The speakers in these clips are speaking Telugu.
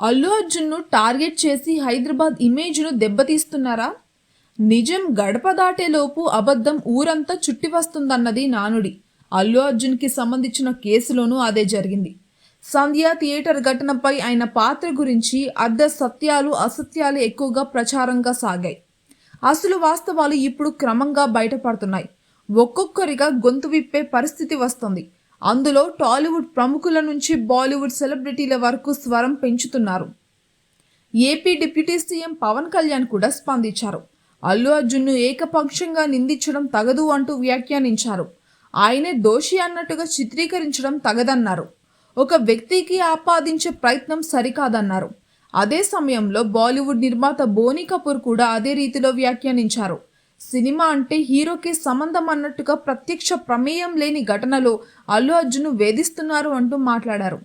అల్లు అర్జున్ను టార్గెట్ చేసి హైదరాబాద్ ఇమేజ్ను దెబ్బతీస్తున్నారా? నిజం గడప దాటేలోపు అబద్ధం ఊరంతా చుట్టి వస్తుందన్నది నానుడి. అల్లు అర్జున్కి సంబంధించిన కేసులోనూ అదే జరిగింది. సంధ్య థియేటర్ ఘటనపై ఆయన పాత్ర గురించి అర్ధ సత్యాలు అసత్యాలు ఎక్కువగా ప్రచారంగా సాగాయి. అసలు వాస్తవాలు ఇప్పుడు క్రమంగా బయటపడుతున్నాయి. ఒక్కొక్కరిగా గొంతు విప్పే పరిస్థితి వస్తుంది. అందులో టాలీవుడ్ ప్రముఖుల నుంచి బాలీవుడ్ సెలబ్రిటీల వరకు స్వరం పెంచుతున్నారు. AP deputy CM Pawan Kalyan కూడా స్పందించారు. అల్లు అర్జున్ను ఏకపక్షంగా నిందించడం తగదు అంటూ వ్యాఖ్యానించారు. ఆయనే దోషి అన్నట్టుగా చిత్రీకరించడం తగదన్నారు. ఒక వ్యక్తికి ఆపాదించే ప్రయత్నం సరికాదన్నారు. అదే సమయంలో బాలీవుడ్ నిర్మాత బోనీ కపూర్ కూడా అదే రీతిలో వ్యాఖ్యానించారు. సినిమా అంటే హీరోకి సంబంధం అన్నట్టుగా ప్రత్యక్ష ప్రమేయం లేని ఘటనలో అల్లు అర్జున్ వేధిస్తున్నారు అంటూ మాట్లాడారు.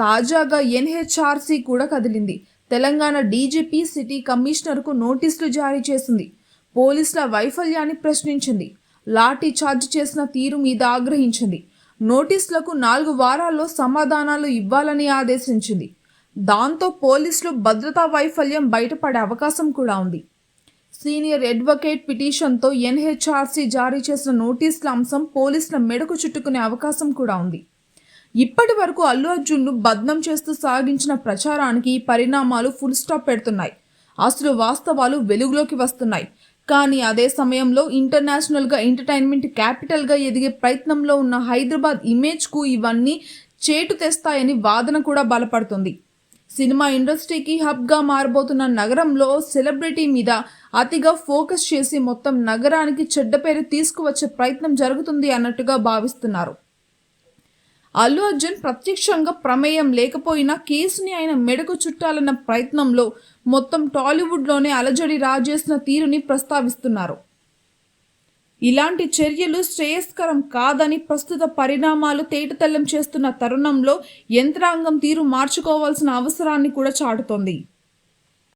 తాజాగా ఎన్హెచ్ఆర్సీ కూడా కదిలింది. తెలంగాణ డీజీపీ సిటీ కమిషనర్కు నోటీసులు జారీ చేసింది. పోలీసుల వైఫల్యాన్ని ప్రశ్నించింది. లాఠీ చార్జ్ చేసిన తీరు మీద ఆగ్రహించింది. నోటీసులకు నాలుగు వారాల్లో సమాధానాలు ఇవ్వాలని ఆదేశించింది. దాంతో పోలీసులు భద్రతా వైఫల్యం బయటపడే అవకాశం కూడా ఉంది. సీనియర్ అడ్వకేట్ పిటిషన్తో ఎన్హెచ్ఆర్సీ జారీ చేసిన నోటీసుల అంశం పోలీసుల మెడకు చుట్టుకునే అవకాశం కూడా ఉంది. ఇప్పటి వరకు అల్లు అర్జున్ను బద్నం చేస్తూ సాగించిన ప్రచారానికి పరిణామాలు ఫుల్ స్టాప్ పెడుతున్నాయి. అసలు వాస్తవాలు వెలుగులోకి వస్తున్నాయి. కానీ అదే సమయంలో ఇంటర్నేషనల్గా ఎంటర్టైన్మెంట్ క్యాపిటల్గా ఎదిగే ప్రయత్నంలో ఉన్న హైదరాబాద్ ఇమేజ్కు ఇవన్నీ చేటు తెస్తాయని వాదన కూడా బలపడుతుంది. సినిమా ఇండస్ట్రీకి హబ్గా మారబోతున్న నగరంలో సెలబ్రిటీ మీద అతిగా ఫోకస్ చేసి మొత్తం నగరానికి చెడ్డ పేరు తీసుకువచ్చే ప్రయత్నం జరుగుతుంది అన్నట్టుగా భావిస్తున్నారు. అల్లు అర్జున్ ప్రత్యక్షంగా ప్రమేయం లేకపోయినా కేసుని ఆయన మెడకు చుట్టాలన్న ప్రయత్నంలో మొత్తం టాలీవుడ్లోనే అలజడి రాజేసిన తీరుని ప్రస్తావిస్తున్నారు. ఇలాంటి చర్యలు శ్రేయస్కరం కాదని ప్రస్తుత పరిణామాలు తేటతెల్లం చేస్తున్న తరుణంలో యంత్రాంగం తీరు మార్చుకోవాల్సిన అవసరాన్ని కూడా చాటుతోంది.